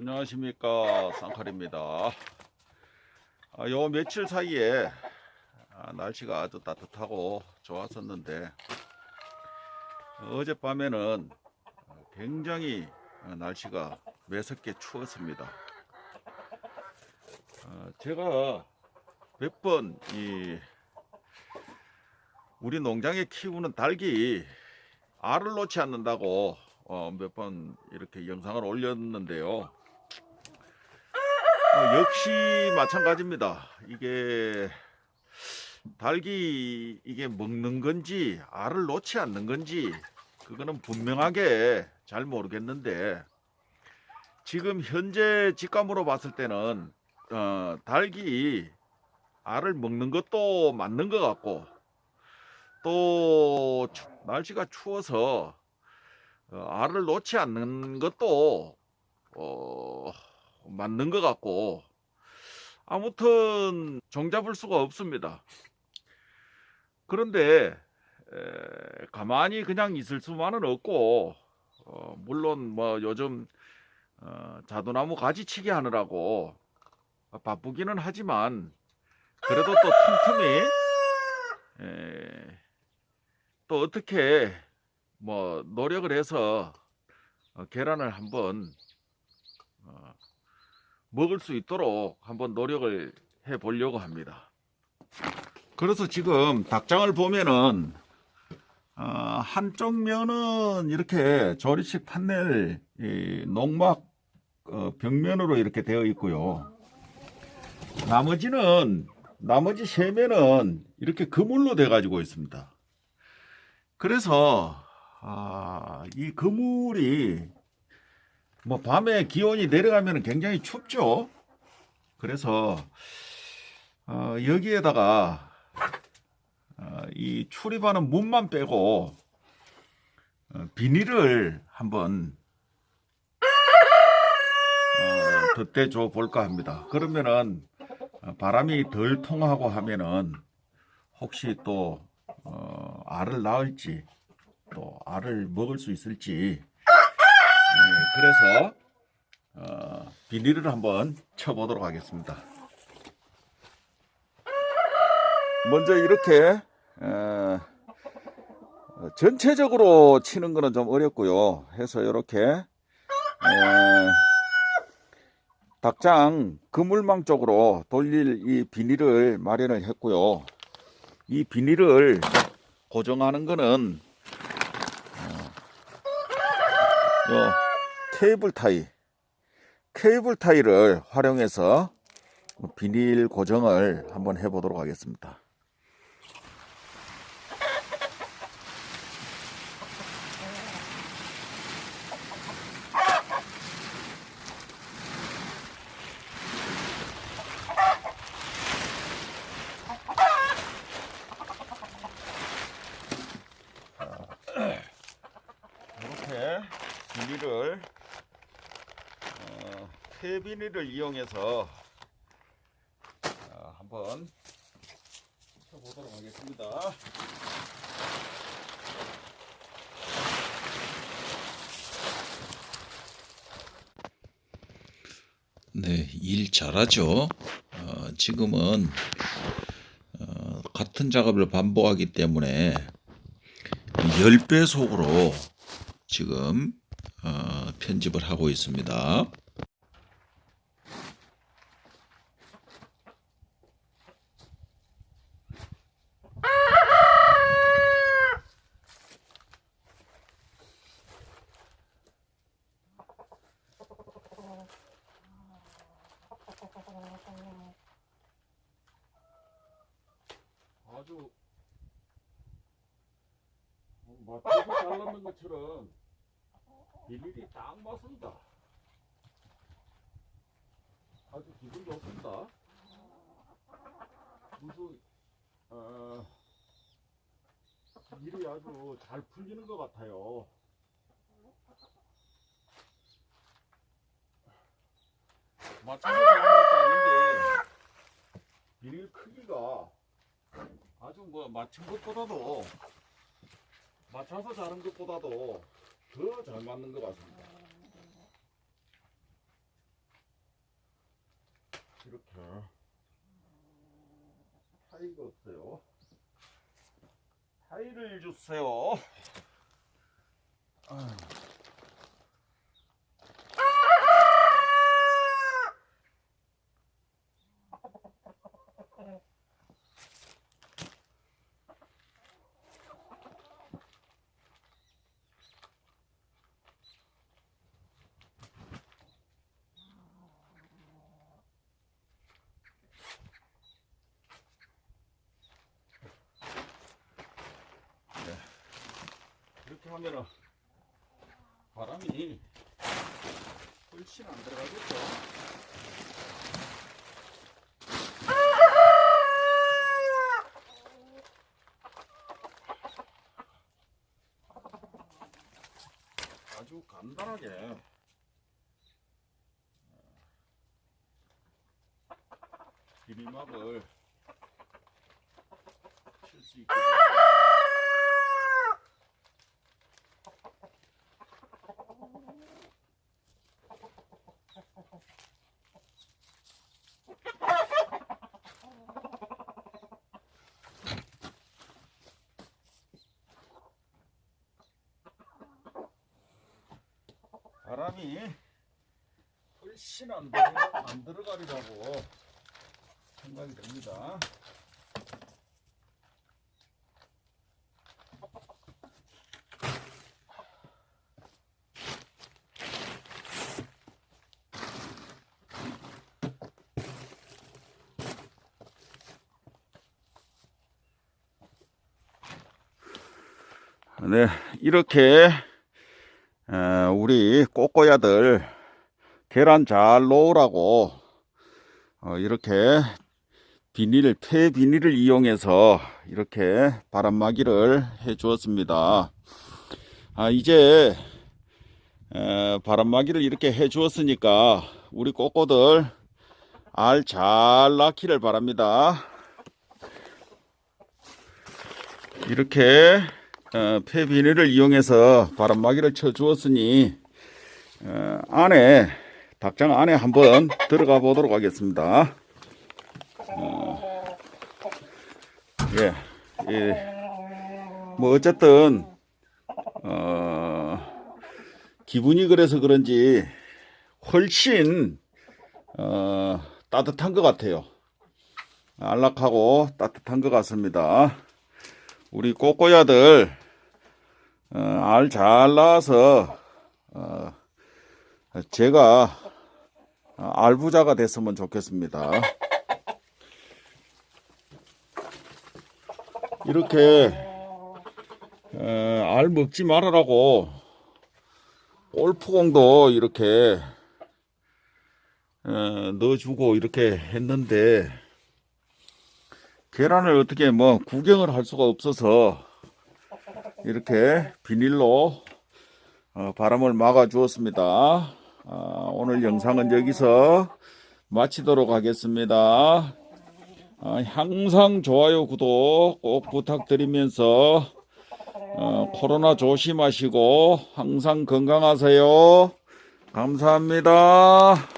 안녕하십니까 쌍칼입니다. 아, 요 며칠 사이에 아, 날씨가 아주 따뜻하고 좋았었는데 어젯밤에는 굉장히 날씨가 매섭게 추웠습니다. 어, 제가 몇 번 이 우리 농장에 키우는 닭이 알을 놓지 않는다고 어, 몇 번 이렇게 영상을 올렸는데요. 어, 역시 마찬가지입니다. 이게 닭이 이게 먹는 건지 알을 놓지 않는 건지 그거는 분명하게 잘 모르겠는데 지금 현재 직감으로 봤을 때는 어, 닭이 알을 먹는 것도 맞는 것 같고 또 추- 날씨가 추워서 어, 알을 놓지 않는 것도 어, 맞는 것 같고 아무튼 종잡을 수가 없습니다. 그런데 에, 가만히 그냥 있을 수만은 없고 어, 물론 뭐 요즘 어, 자두나무 가지치기 하느라고 바쁘기는 하지만 그래도 또 틈틈이 에, 또 어떻게 뭐 노력을 해서 어, 계란을 한번 어, 먹을 수 있도록 한번 노력을 해 보려고 합니다. 그래서 지금 닭장을 보면은 어, 한쪽 면은 이렇게 조립식 판넬 이 농막 어, 벽면으로 이렇게 되어 있고요. 나머지는 나머지 세 면은 이렇게 그물로 돼 가지고 있습니다. 그래서 아, 이 그물이 뭐 밤에 기온이 내려가면 굉장히 춥죠. 그래서 어, 여기에다가 어, 이 출입하는 문만 빼고 어, 비닐을 한번 어, 덧대줘 볼까 합니다. 그러면은 어, 바람이 덜 통하고 하면은 혹시 또 어, 알을 낳을지 또 알을 먹을 수 있을지 예, 그래서 어, 비닐을 한번 쳐보도록 하겠습니다. 먼저 이렇게 어, 어, 전체적으로 치는 거는 좀 어렵고요. 해서 이렇게 에, 닭장 그물망 쪽으로 돌릴 이 비닐을 마련을 했고요. 이 비닐을 고정하는 거는 어, 요 케이블 타이 케이블 타이를 활용해서 비닐 고정을 한번 해 보도록 하겠습니다. 이렇게 비닐을 어, 폐비닐을 이용해서 어, 한번 쳐보도록 하겠습니다. 네, 일 잘하죠. 어, 지금은 어, 같은 작업을 반복하기 때문에 10배속으로 지금 어, 편집을 하고 있습니다. 아주 맞춰서 잘랐는 것처럼 비닐이 딱 맞습니다. 아주 기분 좋습니다. 무슨 어, 일이 아주 잘 풀리는 것 같아요. 것도 아닌데 비닐 크기가 아주 뭐 맞춘 것보다도 맞춰서 자른 것보다도 더 잘 맞는 것 같습니다. 이렇게 타이가 없어요. 타이를 주세요. 아유. 하면은 바람이 훨씬 안 들어가겠죠. 아주 간단하게 비닐막을 칠 수 있게 바람이 훨씬 안, 들어, 안 들어가리라고 생각이 됩니다. 네, 이렇게 어, 우리 꼬꼬야들 계란 잘 놓으라고 어, 이렇게 비닐, 폐 비닐을 이용해서 이렇게 바람막이를 해 주었습니다. 아, 이제 에, 바람막이를 이렇게 해 주었으니까 우리 꼬꼬들 알 잘 낳기를 바랍니다. 이렇게 어, 폐 비닐을 이용해서 바람막이를 쳐 주었으니 어, 안에 닭장 안에 한번 들어가 보도록 하겠습니다. 어, 예, 예, 뭐 어쨌든 어, 기분이 그래서 그런지 훨씬 어, 따뜻한 것 같아요. 안락하고 따뜻한 것 같습니다. 우리 꼬꼬야들 어, 알잘 낳아서 어, 제가 어, 알부자가 됐으면 좋겠습니다. 이렇게 어, 알 먹지 말아라고 골프공도 이렇게 어, 넣어주고 이렇게 했는데 계란을 어떻게 뭐 구경을 할 수가 없어서 이렇게 비닐로 어, 바람을 막아 주었습니다. 아, 오늘 영상은 여기서 마치도록 하겠습니다. 아, 항상 좋아요, 구독 꼭 부탁드리면서 어, 코로나 조심하시고 항상 건강하세요. 감사합니다.